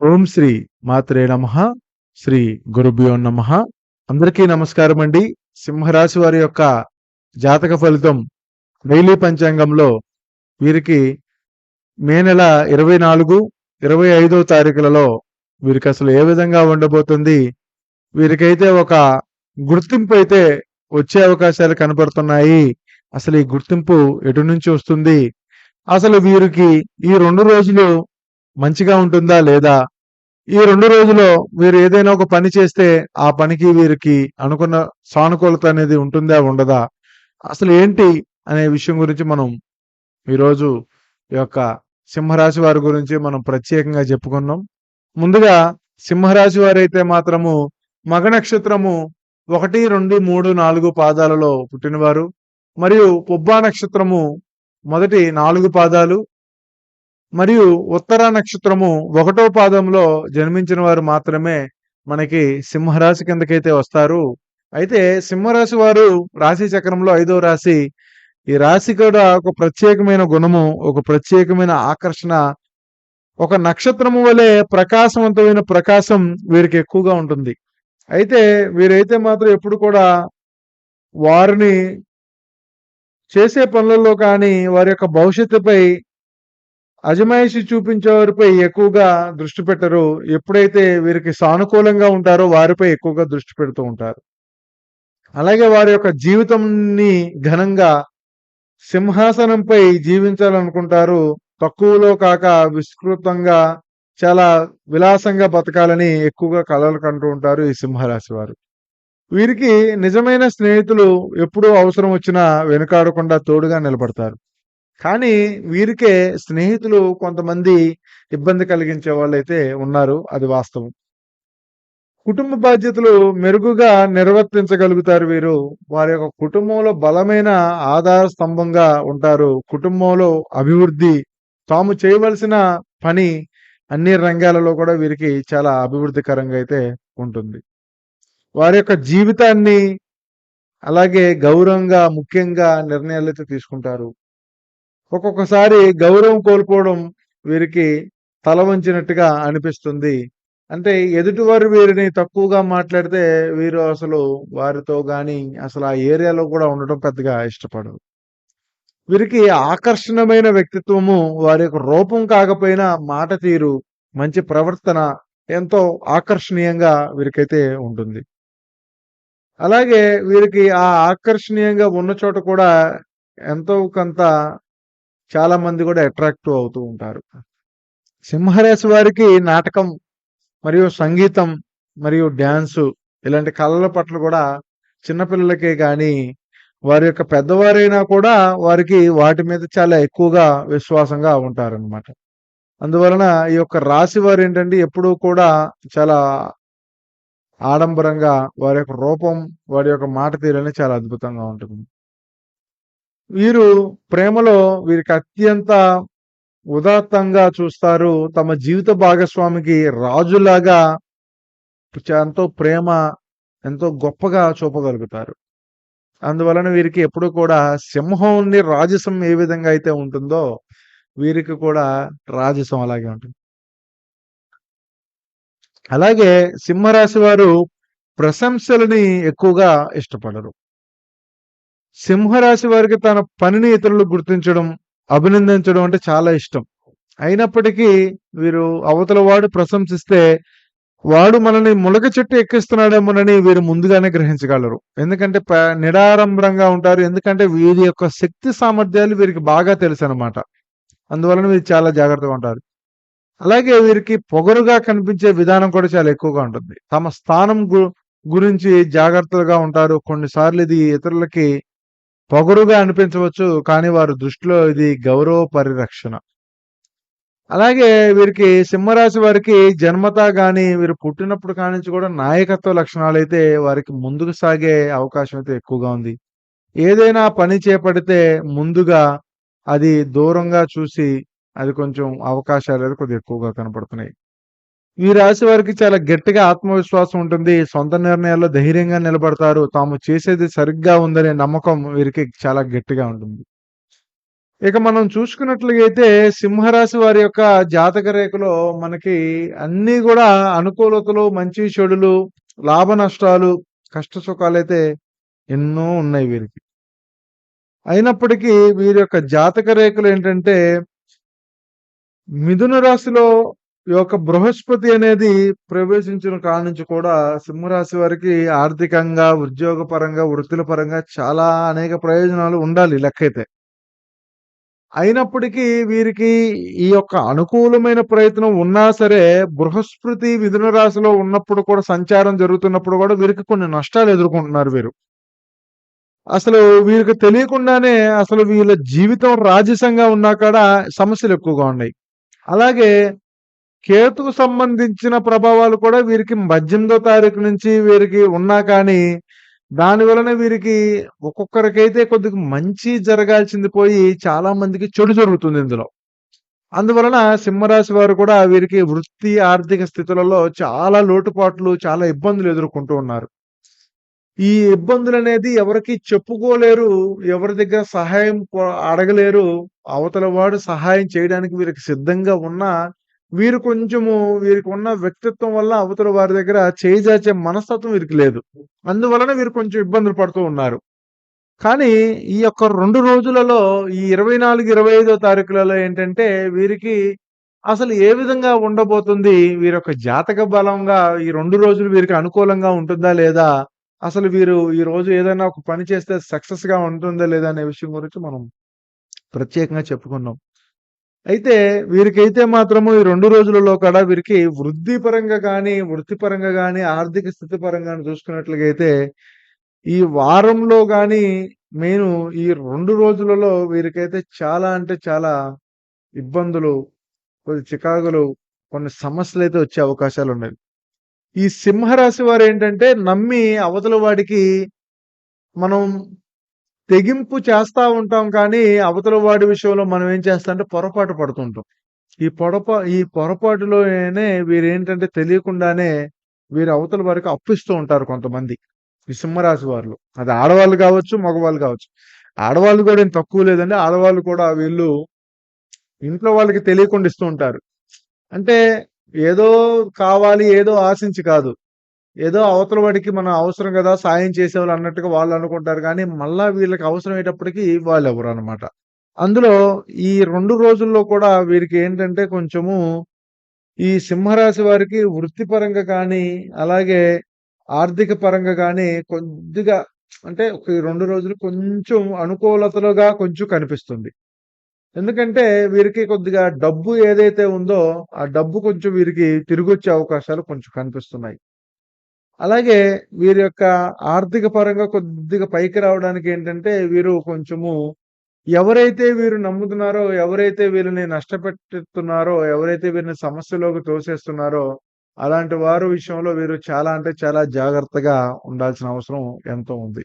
ఓం శ్రీ మాత్రే నమ శ్రీ గురుభ్యో నమ. అందరికీ నమస్కారం అండి. సింహరాశి వారి యొక్క జాతక ఫలితం డైలీ పంచాంగంలో వీరికి మే నెల ఇరవై నాలుగు ఇరవై ఐదో తారీఖులలో వీరికి అసలు ఏ విధంగా ఉండబోతుంది? వీరికైతే ఒక గుర్తింపు అయితే వచ్చే అవకాశాలు కనపడుతున్నాయి అసలు ఈ గుర్తింపు ఎటు నుంచి వస్తుంది? అసలు వీరికి ఈ రెండు రోజులు మంచిగా ఉంటుందా లేదా? ఈ రెండు రోజుల్లో మీరు ఏదైనా ఒక పని చేస్తే ఆ పనికి వీరికి అనుకున్న సానుకూలత అనేది ఉంటుందా ఉండదా? అసలు ఏంటి అనే విషయం గురించి మనం ఈరోజు ఈ యొక్క సింహరాశి వారి గురించి మనం ప్రత్యేకంగా చెప్పుకున్నాం. ముందుగా సింహరాశి వారైతే మాత్రము మగ నక్షత్రము ఒకటి రెండు మూడు నాలుగు పాదాలలో పుట్టినవారు. మరియు పుబ్బా నక్షత్రము మొదటి నాలుగు పాదాలు మరియు ఉత్తర నక్షత్రము ఒకటో పాదంలో జన్మించిన వారు మాత్రమే మనకి సింహరాశి కిందకైతే వస్తారు. అయితే సింహరాశి వారు రాశి చక్రంలో ఐదో రాశి ఈ రాశి కూడా ఒక ప్రత్యేకమైన గుణము ఒక ప్రత్యేకమైన ఆకర్షణ. ఒక నక్షత్రము వలె ప్రకాశవంతమైన ప్రకాశం వీరికి ఎక్కువగా ఉంటుంది. అయితే వీరైతే మాత్రం ఎప్పుడు కూడా వారిని చేసే పనులలో కానీ వారి యొక్క భవిష్యత్తుపై అజమాయిషి చూపించే వారిపై ఎక్కువగా దృష్టి పెట్టరు. ఎప్పుడైతే వీరికి సానుకూలంగా ఉంటారో వారిపై ఎక్కువగా దృష్టి పెడుతూ ఉంటారు. అలాగే వారి యొక్క జీవితంని ఘనంగా సింహాసనంపై జీవించాలనుకుంటారు. తక్కువలో కాక విస్తృతంగా చాలా విలాసంగా బతకాలని ఎక్కువగా కలలు కంటూ ఉంటారు ఈ సింహరాశి వారు. వీరికి నిజమైన స్నేహితులు ఎప్పుడూ అవసరం వచ్చినా వెనుకాడకుండా తోడుగా నిలబడతారు. కానీ వీరికే స్నేహితులు కొంతమంది ఇబ్బంది కలిగించే వాళ్ళైతే ఉన్నారు అది వాస్తవం. కుటుంబ బాధ్యతలు మెరుగుగా నిర్వర్తించగలుగుతారు వీరు. వారి యొక్క కుటుంబంలో బలమైన ఆధార స్తంభంగా ఉంటారు. కుటుంబంలో అభివృద్ధి తాము చేయవలసిన పని అన్ని రంగాలలో కూడా వీరికి చాలా అభివృద్ధికరంగా అయితే ఉంటుంది. వారి యొక్క జీవితాన్ని అలాగే గౌరవంగా ముఖ్యంగా నిర్ణయాలు అయితే తీసుకుంటారు. ఒక్కొక్కసారి గౌరవం కోల్పోవడం వీరికి తల వంచినట్టుగా అనిపిస్తుంది. అంటే ఎదుటివారు వీరిని తక్కువగా మాట్లాడితే వీరు అసలు వారితో కానీ అసలు ఆ ఏరియాలో కూడా ఉండటం పెద్దగా ఇష్టపడరు. వీరికి ఆకర్షణమైన వ్యక్తిత్వము వారి యొక్క రూపం కాకపోయినా మాట తీరు మంచి ప్రవర్తన ఎంతో ఆకర్షణీయంగా వీరికైతే ఉంటుంది. అలాగే వీరికి ఆ ఆకర్షణీయంగా ఉన్న చోట కూడా ఎంతో కొంత చాలా మంది కూడా అట్రాక్టివ్ అవుతూ ఉంటారు. సింహరాశి వారికి నాటకం మరియు సంగీతం మరియు డ్యాన్సు ఇలాంటి కళల పట్ల కూడా చిన్నపిల్లలకే కానీ వారి యొక్క పెద్దవారైనా కూడా వారికి వాటి మీద చాలా ఎక్కువగా విశ్వాసంగా ఉంటారనమాట అందువలన ఈ యొక్క రాశి వారు ఏంటంటే ఎప్పుడూ కూడా చాలా ఆడంబరంగా వారి యొక్క రూపం వారి యొక్క మాట తీరని చాలా అద్భుతంగా ఉంటుంది. వీరు ప్రేమలో వీరికి అత్యంత ఉదాత్తంగా చూస్తారు. తమ జీవిత భాగస్వామికి రాజులాగా ఎంతో ప్రేమ ఎంతో గొప్పగా చూపగలుగుతారు. అందువలన వీరికి ఎప్పుడు కూడా సింహంని రాజసం ఏ విధంగా అయితే ఉంటుందో వీరికి కూడా రాజసం అలాగే ఉంటుంది. అలాగే సింహరాశి వారు ప్రశంసలని ఎక్కువగా ఇష్టపడరు. సింహరాశి వారికి తన పనిని ఇతరులు గుర్తించడం అభినందించడం అంటే చాలా ఇష్టం. అయినప్పటికీ వీరు అవతల వాడు ప్రశంసిస్తే వాడు మనల్ని ములక చెట్టు ఎక్కిస్తున్నాడేమోనని వీరు ముందుగానే గ్రహించగలరు. ఎందుకంటే నిడారంభరంగా ఉంటారు. ఎందుకంటే వీరి యొక్క శక్తి సామర్థ్యాలు వీరికి బాగా తెలుసు అనమాట అందువలన వీరు చాలా జాగ్రత్తగా ఉంటారు. అలాగే వీరికి పొగరుగా కనిపించే విధానం కూడా చాలా ఎక్కువగా ఉంటుంది. తమ స్థానం గురించి జాగ్రత్తగా ఉంటారు. కొన్నిసార్లు ఇది ఇతరులకి పొగరుగా అనిపించవచ్చు కానీ వారి దృష్టిలో ఇది గౌరవ పరిరక్షణ. అలాగే వీరికి సింహరాశి వారికి జన్మత కానీ వీరు పుట్టినప్పుడు కానించి కూడా నాయకత్వ లక్షణాలు అయితే వారికి ముందుకు సాగే అవకాశం అయితే ఎక్కువగా ఉంది. ఏదైనా పని చేపడితే ముందుగా అది దూరంగా చూసి అది కొంచెం అవకాశాలు అయితే కొద్దిగా ఎక్కువగా కనపడుతున్నాయి. ఈ రాశి వారికి చాలా గట్టిగా ఆత్మవిశ్వాసం ఉంటుంది. సొంత నిర్ణయాల్లో ధైర్యంగా నిలబడతారు. తాము చేసేది సరిగ్గా ఉందనే నమ్మకం వీరికి చాలా గట్టిగా ఉంటుంది. ఇక మనం చూసుకున్నట్లయితే సింహరాశి వారి యొక్క జాతక రేఖలో మనకి అన్ని కూడా అనుకూలతలు మంచి చెడులు లాభ నష్టాలు కష్ట సుఖాలైతే ఎన్నో ఉన్నాయి వీరికి. అయినప్పటికీ వీరి యొక్క జాతక రేఖలు ఏంటంటే మిథున రాశిలో ఈ యొక్క బృహస్పతి అనేది ప్రవేశించిన కాడ నుంచి కూడా సింహరాశి వారికి ఆర్థికంగా ఉద్యోగ పరంగా వృత్తుల పరంగా చాలా అనేక ప్రయోజనాలు ఉండాలి లెక్కైతే అయినప్పటికీ వీరికి ఈ యొక్క అనుకూలమైన ప్రయత్నం ఉన్నా సరే బృహస్పతి మిథున రాశిలో ఉన్నప్పుడు కూడా సంచారం జరుగుతున్నప్పుడు కూడా వీరికి కొన్ని నష్టాలు ఎదుర్కొంటున్నారు వీరు. అసలు వీరికి తెలియకుండానే అసలు వీళ్ళ జీవితం రాజసంగా ఉన్నా కాడ సమస్యలు ఎక్కువగా ఉన్నాయి. అలాగే కేతుకు సంబంధించిన ప్రభావాలు కూడా వీరికి పద్దెనిమిదో తారీఖు నుంచి వీరికి ఉన్నా కానీ దాని వలన వీరికి ఒక్కొక్కరికైతే కొద్దిగా మంచి జరగాల్సింది పోయి చాలా మందికి చెడు జరుగుతుంది ఇందులో. అందువలన సింహరాశి వారు కూడా వీరికి వృత్తి ఆర్థిక స్థితులలో చాలా లోటుపాట్లు చాలా ఇబ్బందులు ఎదుర్కొంటూ ఉన్నారు. ఈ ఇబ్బందులు అనేది ఎవరికి చెప్పుకోలేరు ఎవరి దగ్గర సహాయం కో- అడగలేరు అవతల వాడు సహాయం చేయడానికి వీరికి సిద్ధంగా ఉన్నా వీరు కొంచెము వీరికి ఉన్న వ్యక్తిత్వం వల్ల అవతల వారి దగ్గర చేయిజాచే మనస్తత్వం వీరికి లేదు. అందువలన వీరు కొంచెం ఇబ్బందులు పడుతూ ఉన్నారు. కానీ ఈ యొక్క రెండు రోజులలో ఈ ఇరవై నాలుగు ఇరవై ఐదో తారీఖులలో ఏంటంటే వీరికి అసలు ఏ విధంగా ఉండబోతుంది వీరి యొక్క జాతక బలంగా ఈ రెండు రోజులు వీరికి అనుకూలంగా ఉంటుందా లేదా అసలు వీరు ఈ రోజు ఏదైనా ఒక పని చేస్తే సక్సెస్గా ఉంటుందా లేదా అనే విషయం గురించి మనం ప్రత్యేకంగా చెప్పుకున్నాం. అయితే వీరికైతే మాత్రము ఈ రెండు రోజులలో కూడా వీరికి వృద్ధిపరంగా కానీ వృత్తిపరంగా కానీ ఆర్థిక స్థితి పరంగా చూసుకున్నట్లయితే ఈ వారంలో కానీ నేను ఈ రెండు రోజులలో వీరికైతే చాలా అంటే చాలా ఇబ్బందులు కొన్ని చికాకులు కొన్ని సమస్యలు అయితే వచ్చే అవకాశాలు ఉన్నాయి. ఈ సింహరాశి వారు ఏంటంటే నమ్మి అవతల వాడికి మనం తెగింపు చేస్తా ఉంటాం కానీ అవతల వాడి విషయంలో మనం ఏం చేస్తామంటే పొరపాటు పడుతుంటాం. ఈ పొరపా ఈ పొరపాటులోనే వీరు ఏంటంటే తెలియకుండానే వీరు అవతల వారికి అప్పిస్తూ ఉంటారు కొంతమంది. ఈ సింహరాశి వారు అది ఆడవాళ్ళు కావచ్చు మగవాళ్ళు కావచ్చు. ఆడవాళ్ళు కూడా ఏం తక్కువ లేదండి. ఆడవాళ్ళు కూడా వీళ్ళు ఇంట్లో వాళ్ళకి తెలియకుండా ఇస్తూ ఉంటారు. అంటే ఏదో కావాలి ఏదో ఆశించి కాదు. ఏదో అవతల వాడికి మనం అవసరం కదా సాయం చేసేవాళ్ళు అన్నట్టుగా వాళ్ళు అనుకుంటారు. కానీ మళ్ళా వీళ్ళకి అవసరం అయ్యేటప్పటికి వాళ్ళు ఎవరు అనమాట అందులో ఈ రెండు రోజుల్లో కూడా వీరికి ఏంటంటే కొంచెము ఈ సింహరాశి వారికి వృత్తిపరంగా కానీ అలాగే ఆర్థిక పరంగా కానీ కొద్దిగా అంటే ఒక ఈ రెండు రోజులు కొంచెం అనుకూలతలుగా కొంచెం కనిపిస్తుంది. ఎందుకంటే వీరికి కొద్దిగా డబ్బు ఏదైతే ఉందో ఆ డబ్బు కొంచెం వీరికి తిరిగి వచ్చే అవకాశాలు కొంచెం కనిపిస్తున్నాయి. అలాగే వీరి యొక్క ఆర్థిక పరంగా కొద్దిగా పైకి రావడానికి ఏంటంటే వీరు కొంచెము ఎవరైతే వీరు నమ్ముతున్నారో ఎవరైతే వీరిని నష్టపెట్టుతున్నారో ఎవరైతే వీరిని సమస్యలోకి తోసేస్తున్నారో అలాంటి వారు విషయంలో వీరు చాలా అంటే చాలా జాగ్రత్తగా ఉండాల్సిన అవసరం ఎంతో ఉంది.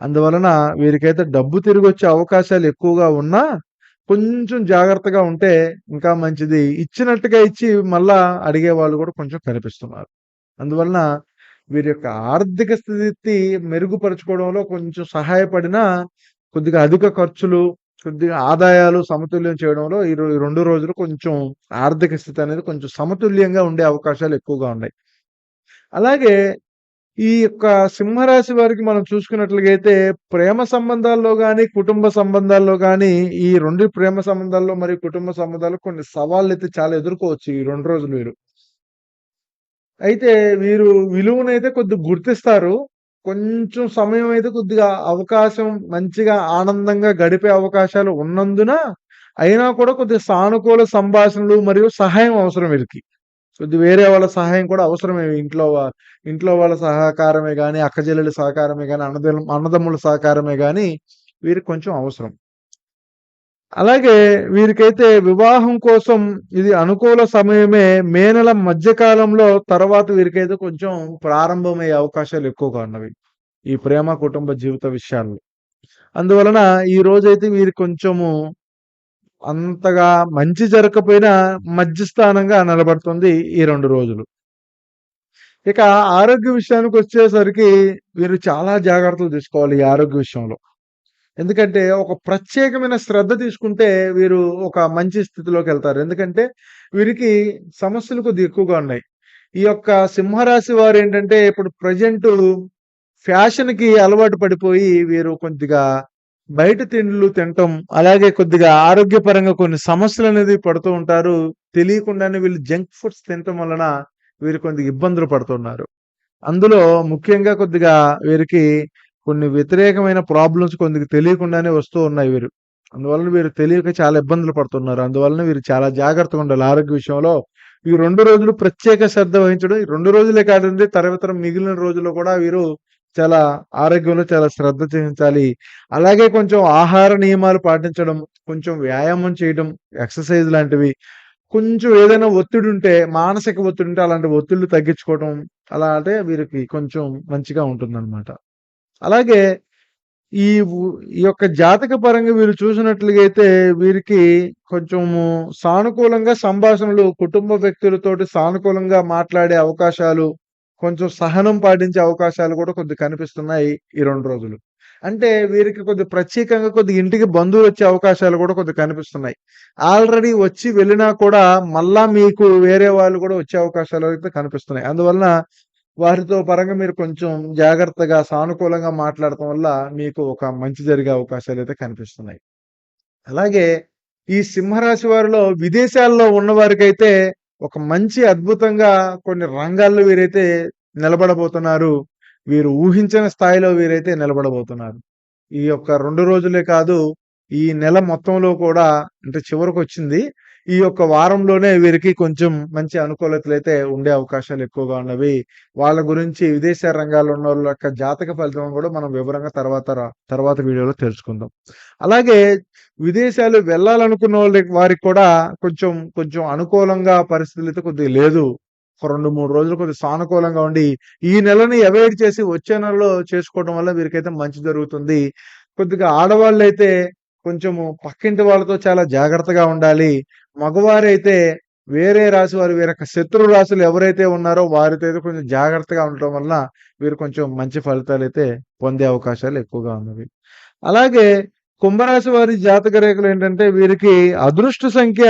అందువలన వీరికైతే డబ్బు తిరిగి వచ్చే అవకాశాలు ఎక్కువగా ఉన్నా కొంచెం జాగ్రత్తగా ఉంటే ఇంకా మంచిది. ఇచ్చినట్టుగా ఇచ్చి మళ్ళా అడిగే వాళ్ళు కూడా కొంచెం కనిపిస్తున్నారు. అందువలన వీరి యొక్క ఆర్థిక స్థితి మెరుగుపరచుకోవడంలో కొంచెం సహాయపడిన కొద్దిగా అధిక ఖర్చులు కొద్దిగా ఆదాయాలు సమతుల్యం చేయడంలో ఈ ఈ రెండు రోజులు కొంచెం ఆర్థిక స్థితి అనేది కొంచెం సమతుల్యంగా ఉండే అవకాశాలు ఎక్కువగా ఉన్నాయి. అలాగే ఈ యొక్క సింహరాశి వారికి మనం చూసుకున్నట్లయితే ప్రేమ సంబంధాల్లో కానీ కుటుంబ సంబంధాల్లో కానీ ఈ రెండు ప్రేమ సంబంధాల్లో మరియు కుటుంబ సంబంధాల్లో కొన్ని సవాళ్ళు అయితే చాలా ఎదుర్కోవచ్చు ఈ రెండు రోజులు వీరు. అయితే వీరు విలువనైతే కొద్దిగా గుర్తిస్తారు. కొంచెం సమయం అయితే కొద్దిగా అవకాశం మంచిగా ఆనందంగా గడిపే అవకాశాలు ఉన్నందున అయినా కూడా కొద్దిగా సానుకూల సంభాషణలు మరియు సహాయం అవసరం వీరికి. కొద్ది వేరే వాళ్ళ సహాయం కూడా అవసరమే. ఇంట్లో ఇంట్లో వాళ్ళ సహకారమే కానీ అక్కచెల్లెల సహకారమే కానీ అన్నదమ్ము అన్నదమ్ముల సహకారమే కానీ వీరికి కొంచెం అవసరం. అలాగే వీరికైతే వివాహం కోసం ఇది అనుకూల సమయమే మే నెల మధ్యకాలంలో తర్వాత వీరికైతే కొంచెం ప్రారంభమయ్యే అవకాశాలు ఎక్కువగా ఉన్నవి ఈ ప్రేమ కుటుంబ జీవిత విషయాల్లో. అందువలన ఈ రోజైతే వీరు కొంచెము అంతగా మంచి జరగకపోయినా మధ్యస్థానంగా నిలబడుతుంది ఈ రెండు రోజులు. ఇక ఆరోగ్య విషయానికి వచ్చేసరికి వీరు చాలా జాగ్రత్తలు తీసుకోవాలి ఈ ఆరోగ్య విషయంలో. ఎందుకంటే ఒక ప్రత్యేకమైన శ్రద్ధ తీసుకుంటే వీరు ఒక మంచి స్థితిలోకి వెళ్తారు. ఎందుకంటే వీరికి సమస్యలు కొద్దిగా ఎక్కువగా ఉన్నాయి. ఈ యొక్క సింహరాశి వారు ఏంటంటే ఇప్పుడు ప్రజెంట్ ఫ్యాషన్కి అలవాటు పడిపోయి వీరు కొద్దిగా బయట తిండ్లు తినటం అలాగే కొద్దిగా ఆరోగ్యపరంగా కొన్ని సమస్యలు అనేది పడుతూ ఉంటారు. తెలియకుండానే వీళ్ళు జంక్ ఫుడ్స్ తినటం వలన వీరు కొద్దిగా ఇబ్బందులు పడుతున్నారు. అందులో ముఖ్యంగా కొద్దిగా వీరికి కొన్ని వ్యతిరేకమైన ప్రాబ్లమ్స్ కొద్దిగా తెలియకుండానే వస్తూ ఉన్నాయి వీరు. అందువలన వీరు తెలియక చాలా ఇబ్బందులు పడుతున్నారు. అందువలన వీరు చాలా జాగ్రత్తగా ఉండాలి ఆరోగ్య విషయంలో. ఈ రెండు రోజులు ప్రత్యేక శ్రద్ధ వహించడం ఈ రెండు రోజులే కాదండి తర్వాత మిగిలిన రోజుల్లో కూడా వీరు చాలా ఆరోగ్యంలో చాలా శ్రద్ధ వహించాలి అలాగే కొంచెం ఆహార నియమాలు పాటించడం కొంచెం వ్యాయామం చేయడం ఎక్సర్సైజ్ లాంటివి. కొంచెం ఏదైనా ఒత్తిడి ఉంటే మానసిక ఒత్తిడి ఉంటే అలాంటి ఒత్తిళ్ళు తగ్గించుకోవడం అలా అంటే వీరికి కొంచెం మంచిగా ఉంటుందన్నమాట. అలాగే ఈ ఈ యొక్క జాతక పరంగా వీరు చూసినట్లుగా అయితే వీరికి కొంచెము సానుకూలంగా సంభాషణలు కుటుంబ వ్యక్తులతోటి సానుకూలంగా మాట్లాడే అవకాశాలు కొంచెం సహనం పాటించే అవకాశాలు కూడా కొద్ది కనిపిస్తున్నాయి ఈ రెండు రోజులు. అంటే వీరికి కొద్ది ప్రత్యేకంగా కొద్ది ఇంటికి బంధువులు వచ్చే అవకాశాలు కూడా కొద్ది కనిపిస్తున్నాయి. ఆల్రెడీ వచ్చి వెళ్ళినా కూడా మళ్ళా మీకు వేరే వాళ్ళు కూడా వచ్చే అవకాశాలు అయితే కనిపిస్తున్నాయి. అందువలన వారితో పరంగా మీరు కొంచెం జాగ్రత్తగా సానుకూలంగా మాట్లాడటం వల్ల మీకు ఒక మంచి జరిగే అవకాశాలు అయితే కనిపిస్తున్నాయి. అలాగే ఈ సింహరాశి వారిలో విదేశాల్లో ఉన్న వారికైతే ఒక మంచి అద్భుతంగా కొన్ని రంగాల్లో వీరైతే నిలబడబోతున్నారు. వీరు ఊహించిన స్థాయిలో వీరైతే నిలబడబోతున్నారు. ఈ యొక్క రెండు రోజులే కాదు ఈ నెల మొత్తంలో కూడా అంటే చివరికి వచ్చింది. ఈ యొక్క వారంలోనే వీరికి కొంచెం మంచి అనుకూలతలు అయితే ఉండే అవకాశాలు ఎక్కువగా ఉన్నవి. వాళ్ళ గురించి విదేశ రంగాల్లో ఉన్న వాళ్ళ యొక్క జాతక ఫలితం కూడా మనం వివరంగా తర్వాత తర్వాత వీడియోలో తెలుసుకుందాం. అలాగే విదేశాలు వెళ్ళాలనుకున్న వాళ్ళకి వారికి కూడా కొంచెం కొంచెం అనుకూలంగా పరిస్థితులు అయితే కొద్దిగా లేదు. ఒక రెండు మూడు రోజులు కొద్దిగా సానుకూలంగా ఉండి ఈ నెలని అవాయిడ్ చేసి వచ్చే నెలలో చేసుకోవడం వల్ల వీరికైతే మంచి జరుగుతుంది. కొద్దిగా ఆడవాళ్ళు అయితే కొంచెము పక్కింటి వాళ్ళతో చాలా జాగ్రత్తగా ఉండాలి. మగవారైతే వేరే రాశి వారు వీరొక శత్రు రాశులు ఎవరైతే ఉన్నారో వారితో అయితే కొంచెం జాగ్రత్తగా ఉండటం వల్ల వీరు కొంచెం మంచి ఫలితాలు అయితే పొందే అవకాశాలు ఎక్కువగా ఉన్నవి. అలాగే కుంభరాశి వారి జాతక రేఖలు ఏంటంటే వీరికి అదృష్ట సంఖ్య